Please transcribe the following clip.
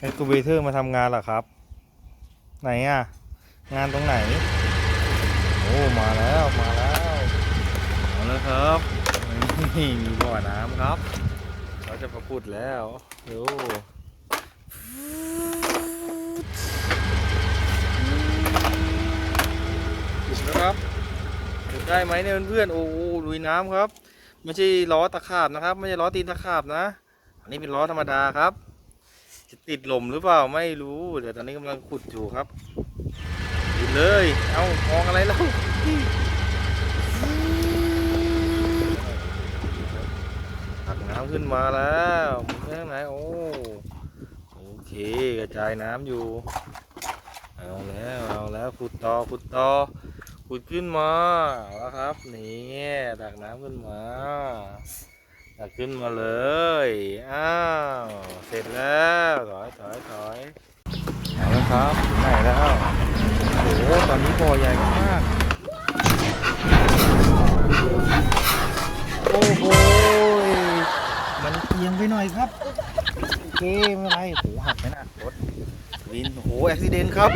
เอ็กซ์คูเบเตอร์มาทำงานเหรอครับ ไหนอะ งานตรงไหน โอ้มาแล้วมาแล้วเอาแล้วครับนี่มีบ่อน้ำครับเราจะประพุดแล้วดูถึงแล้วครับถึงได้ไหมเนี่ยเพื่อนๆโอ้โหลุยน้ำครับ ไม่ใช่ล้อตะขาบนะครับ ไม่ใช่ล้อตีนตะขาบนะ อันนี้เป็นล้อธรรมดาครับ จะติดลมหรือเปล่าไม่รู้ เดี๋ยวตอนนี้กำลังขุดอยู่ครับขุดเลย เอามองอะไรแล้วตักน้ำขึ้นมาแล้วมันไปทางไหนโอ้โอเคกระจายน้ำอยู่ เอาแล้วเอาแล้วขุดต่อขุดต่อขุดขึ้นมาเอาแล้วครับนี่ตักน้ำขึ้นมาตักขึ้นมาเลยอ้าวเสร็จแล้วถอยถอยถอยเอาแล้ว ครับไหนแล้ว โอ้โห ตอนนี้บ่อใหญ่มาก โอ้โห มันเอียงไปหน่อยครับ โอเค ไม่เป็นไรโอ้โหหักไหมนะรถวิน โอ้โหอุบิเหตุครับ